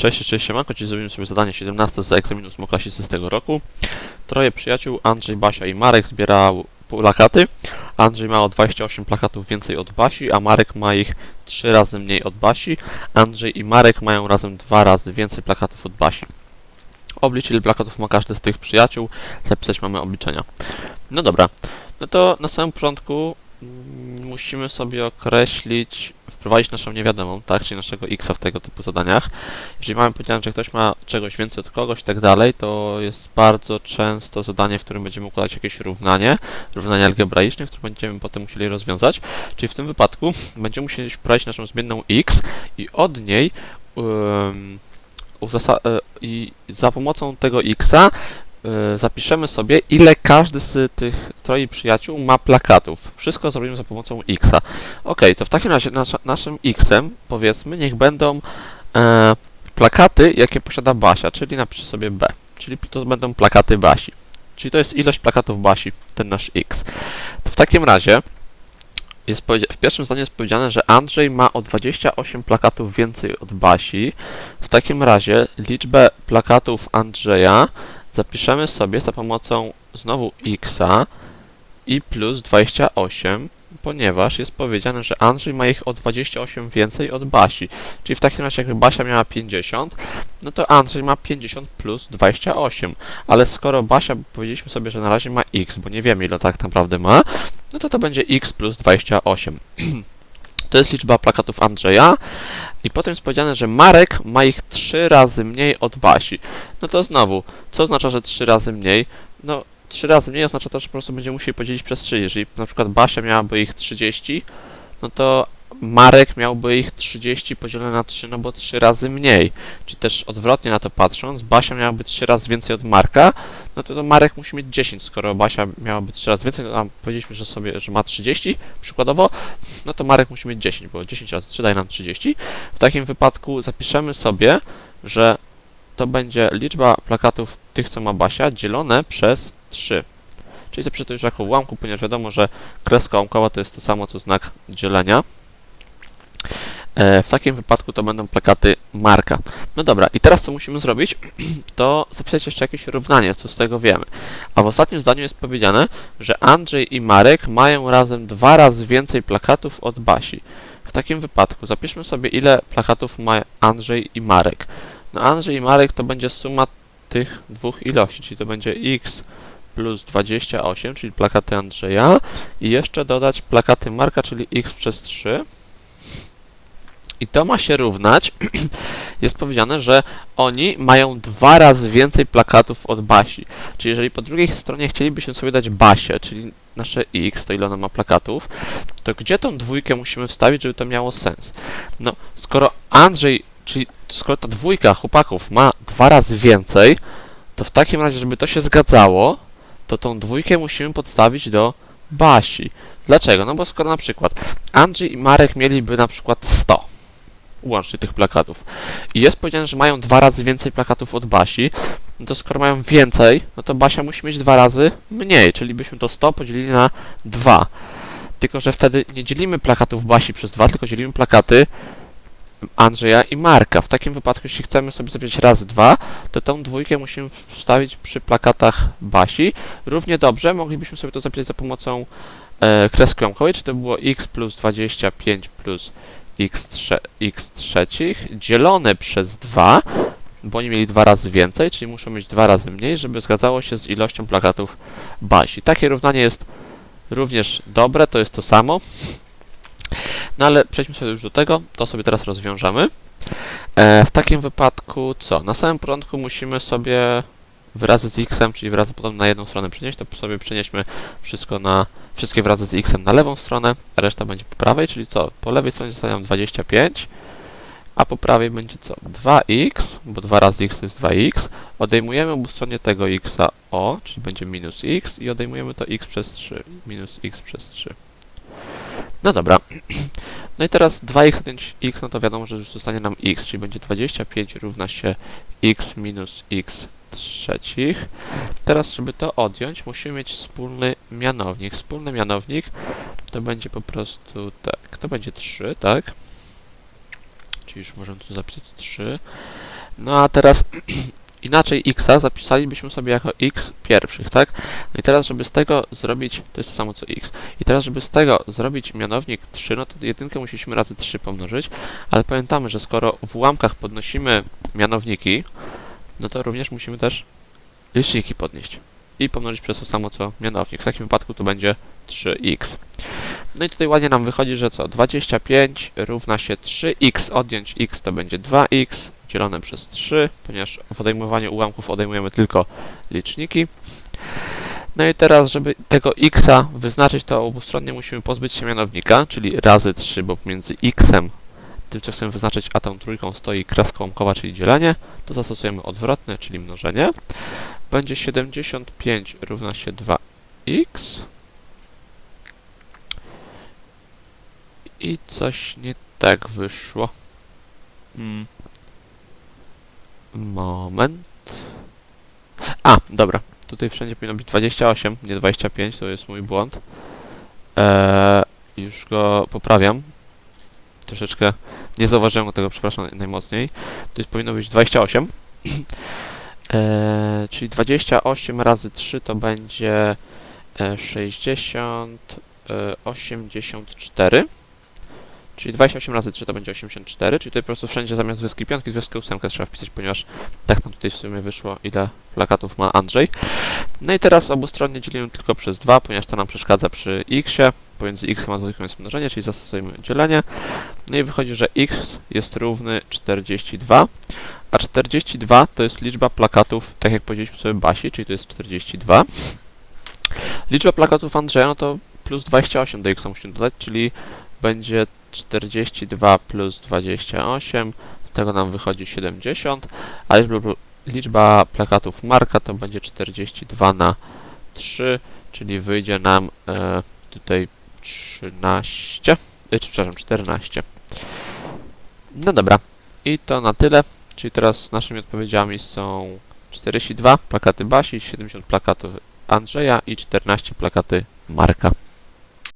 Cześć, cześć, siemanko, dziś zrobimy sobie zadanie 17 z egzaminu z tego roku. Troje przyjaciół, Andrzej, Basia i Marek zbierał plakaty. Andrzej ma o 28 plakatów więcej od Basi, a Marek ma ich 3 razy mniej od Basi. Andrzej i Marek mają razem 2 razy więcej plakatów od Basi. Oblicz ile plakatów ma każdy z tych przyjaciół, zapisać mamy obliczenia. No dobra, no to na samym początku musimy sobie określić, wprowadzić naszą niewiadomą, tak, czyli naszego x w tego typu zadaniach. Jeżeli mamy powiedziane, że ktoś ma czegoś więcej od kogoś i tak dalej, to jest bardzo często zadanie, w którym będziemy układać jakieś równanie, równanie algebraiczne, które będziemy potem musieli rozwiązać. Czyli w tym wypadku będziemy musieli wprowadzić naszą zmienną x i od niej um, i za pomocą tego xa zapiszemy sobie, ile każdy z tych troi przyjaciół ma plakatów. Wszystko zrobimy za pomocą xa. Ok, to w takim razie naszym xem, powiedzmy, niech będą e, plakaty, jakie posiada Basia, czyli napiszę sobie B. Czyli to będą plakaty Basi. Czyli to jest ilość plakatów Basi, ten nasz x. To w takim razie jest w pierwszym zdaniu jest powiedziane, że Andrzej ma o 28 plakatów więcej od Basi. W takim razie liczbę plakatów Andrzeja zapiszemy sobie za pomocą znowu xa i plus 28, ponieważ jest powiedziane, że Andrzej ma ich o 28 więcej od Basi. Czyli w takim razie jakby Basia miała 50, no to Andrzej ma 50 plus 28. Ale skoro Basia, powiedzieliśmy sobie, że na razie ma x, bo nie wiemy ile tak naprawdę ma, no to to będzie x plus 28. to jest liczba plakatów Andrzeja. I potem jest powiedziane, że Marek ma ich 3 razy mniej od Basi. No to znowu, co oznacza, że 3 razy mniej? No, 3 razy mniej oznacza to, że po prostu będziemy musieli podzielić przez 3. Jeżeli na przykład Basia miałaby ich 30, no to Marek miałby ich 30 podzielone na 3, no bo 3 razy mniej. Czyli też odwrotnie na to patrząc, Basia miałaby 3 razy więcej od Marka, no to, to Marek musi mieć 10, skoro Basia miałaby 3 razy więcej, a powiedzieliśmy, że sobie, że ma 30 przykładowo, no to Marek musi mieć 10, bo 10 razy 3 daje nam 30. W takim wypadku zapiszemy sobie, że to będzie liczba plakatów tych, co ma Basia, dzielone przez 3. Czyli zapiszę to już jako ułamku, ponieważ wiadomo, że kreska ułamkowa to jest to samo, co znak dzielenia. E, W takim wypadku to będą plakaty Marka. No dobra, i teraz co musimy zrobić, to zapisać jeszcze jakieś równanie, co z tego wiemy. A w ostatnim zdaniu jest powiedziane, że Andrzej i Marek mają razem dwa razy więcej plakatów od Basi. W takim wypadku zapiszmy sobie, ile plakatów ma Andrzej i Marek. No Andrzej i Marek to będzie suma tych dwóch ilości, czyli to będzie x plus 28, czyli plakaty Andrzeja i jeszcze dodać plakaty Marka, czyli x przez 3. I to ma się równać, jest powiedziane, że oni mają dwa razy więcej plakatów od Basi. Czyli jeżeli po drugiej stronie chcielibyśmy sobie dać Basię, czyli nasze x, to ile ona ma plakatów, to gdzie tą dwójkę musimy wstawić, żeby to miało sens? No, skoro Andrzej, czyli skoro ta dwójka chłopaków ma dwa razy więcej, to w takim razie, żeby to się zgadzało, to tą dwójkę musimy podstawić do Basi. Dlaczego? No bo skoro na przykład Andrzej i Marek mieliby na przykład 100 łącznie tych plakatów i jest powiedziane, że mają dwa razy więcej plakatów od Basi, no to skoro mają więcej, no to Basia musi mieć dwa razy mniej, czyli byśmy to 100 podzielili na 2. Tylko, że wtedy nie dzielimy plakatów Basi przez 2, tylko dzielimy plakaty Andrzeja i Marka. W takim wypadku, jeśli chcemy sobie zapisać razy 2, to tą dwójkę musimy wstawić przy plakatach Basi. Równie dobrze moglibyśmy sobie to zapisać za pomocą e, kreski łamkowej, czy to było x plus 25 plus x, trze x trzecich dzielone przez 2, bo oni mieli dwa razy więcej, czyli muszą mieć dwa razy mniej, żeby zgadzało się z ilością plakatów Basi. Takie równanie jest również dobre, to jest to samo. No ale przejdźmy sobie już do tego, to sobie teraz rozwiążemy. E, w takim wypadku co? Na samym początku musimy sobie wyrazy z x, czyli wyrazy potem na jedną stronę przenieść, to sobie przenieśmy wszystko na, wszystkie wyrazy z x na lewą stronę, a reszta będzie po prawej, czyli co? Po lewej stronie zostanie 25, a po prawej będzie co? 2x, bo 2 razy x to jest 2x, odejmujemy obustronie tego x o, czyli będzie minus x i odejmujemy to x przez 3, minus x przez 3. No dobra. No i teraz 2x odjąć x, no to wiadomo, że już zostanie nam x, czyli będzie 25 równa się x minus x trzecich. Teraz, żeby to odjąć, musimy mieć wspólny mianownik. Wspólny mianownik to będzie po prostu tak, to będzie 3, tak? Czyli już możemy tu zapisać 3. No a teraz inaczej x zapisalibyśmy sobie jako x pierwszych, tak? No i teraz, żeby z tego zrobić, to jest to samo co x. I teraz, żeby z tego zrobić mianownik 3, no to jedynkę musieliśmy razy 3 pomnożyć, ale pamiętamy, że skoro w ułamkach podnosimy mianowniki, no to również musimy też liczniki podnieść i pomnożyć przez to samo co mianownik. W takim wypadku to będzie 3x. No i tutaj ładnie nam wychodzi, że co? 25 równa się 3x odjąć x to będzie 2x dzielone przez 3, ponieważ w odejmowaniu ułamków odejmujemy tylko liczniki. No i teraz, żeby tego xa wyznaczyć, to obustronnie musimy pozbyć się mianownika, czyli razy 3, bo pomiędzy xem, tym co chcemy wyznaczyć, a tą trójką stoi kreska czyli dzielenie, to zastosujemy odwrotne, czyli mnożenie. Będzie 75 równa się 2x. I coś nie tak wyszło. Hmm. Moment. A, dobra. Tutaj wszędzie powinno być 28, nie 25, to jest mój błąd. Eee, już go poprawiam. Troszeczkę nie zauważyłem tego, przepraszam najmocniej. To jest powinno być 28. eee, czyli 28 razy 3 to będzie e, 60, e, 84. Czyli 28 razy 3 to będzie 84, czyli tutaj po prostu wszędzie zamiast 25 28 trzeba wpisać, ponieważ tak nam tutaj w sumie wyszło, ile plakatów ma Andrzej. No i teraz obustronnie dzielimy tylko przez 2, ponieważ to nam przeszkadza przy x-ie. Pomiędzy x a dwójką jest mnożenie, czyli zastosujemy dzielenie. No i wychodzi, że x jest równy 42, a 42 to jest liczba plakatów, tak jak powiedzieliśmy sobie Basi, czyli to jest 42. Liczba plakatów Andrzeja, no to plus 28 do x musimy dodać, czyli będzie 42 plus 28, z tego nam wychodzi 70, a liczba, liczba plakatów Marka to będzie 42 na 3, czyli wyjdzie nam e, tutaj 13, e, przepraszam, 14. No dobra, i to na tyle, czyli teraz naszymi odpowiedziami są 42 plakaty Basi, 70 plakatów Andrzeja i 14 plakaty Marka.